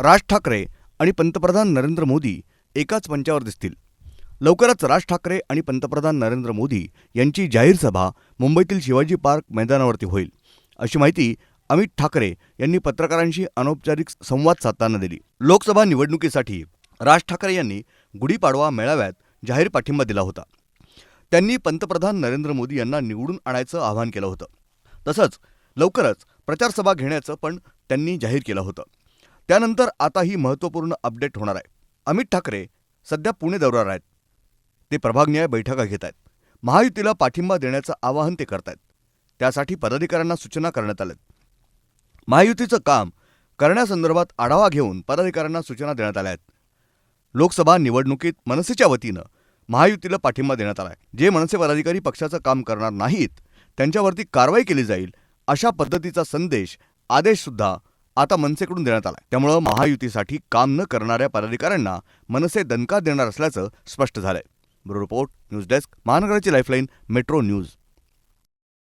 राज ठाकरे आणि पंतप्रधान नरेंद्र मोदी एकाच मंचावर दिसतील. लवकरच राज ठाकरे आणि पंतप्रधान नरेंद्र मोदी यांची जाहीर सभा मुंबईतील शिवाजी पार्क मैदानावरती होईल. अशी माहिती अमित ठाकरे यांनी पत्रकारांशी अनौपचारिक संवाद साधताना दिली. लोकसभा निवडणुकीसाठी राज ठाकरे यांनी गुढीपाडवा मेळाव्यात जाहीर पाठिंबा दिला होता. त्यांनी पंतप्रधान नरेंद्र मोदी यांना निवडून आणायचं आवाहन केलं होतं. तसंच लवकरच प्रचारसभा घेण्याचं पण त्यांनी जाहीर केलं होतं. त्यानंतर आता ही महत्त्वपूर्ण अपडेट होणार आहे. अमित ठाकरे सध्या पुणे दौऱ्यावर आहेत. ते प्रभागनिहाय बैठका घेत आहेत. महायुतीला पाठिंबा देण्याचं आवाहन ते करत आहेत त्यासाठी पदाधिकाऱ्यांना सूचना करण्यात आल्या महायुतीचं काम करण्यासंदर्भात आढावा घेऊन पदाधिकाऱ्यांना सूचना देण्यात आल्या आहेत. लोकसभा निवडणुकीत मनसेच्या वतीनं महायुतीला पाठिंबा देण्यात आला आहे जे मनसे पदाधिकारी पक्षाचं काम करणार नाहीत त्यांच्यावरती कारवाई केली जाईल अशा पद्धतीचा संदेश आदेशसुद्धा आता मनसेकडून देण्यात आलाय. त्यामुळं महायुतीसाठी काम न करणाऱ्या पदाधिकाऱ्यांना मनसे दणका देणार असल्याचं स्पष्ट झालंय. ब्युरो रिपोर्ट न्यूज डेस्क महानगराची लाईफलाईन मेट्रो न्यूज.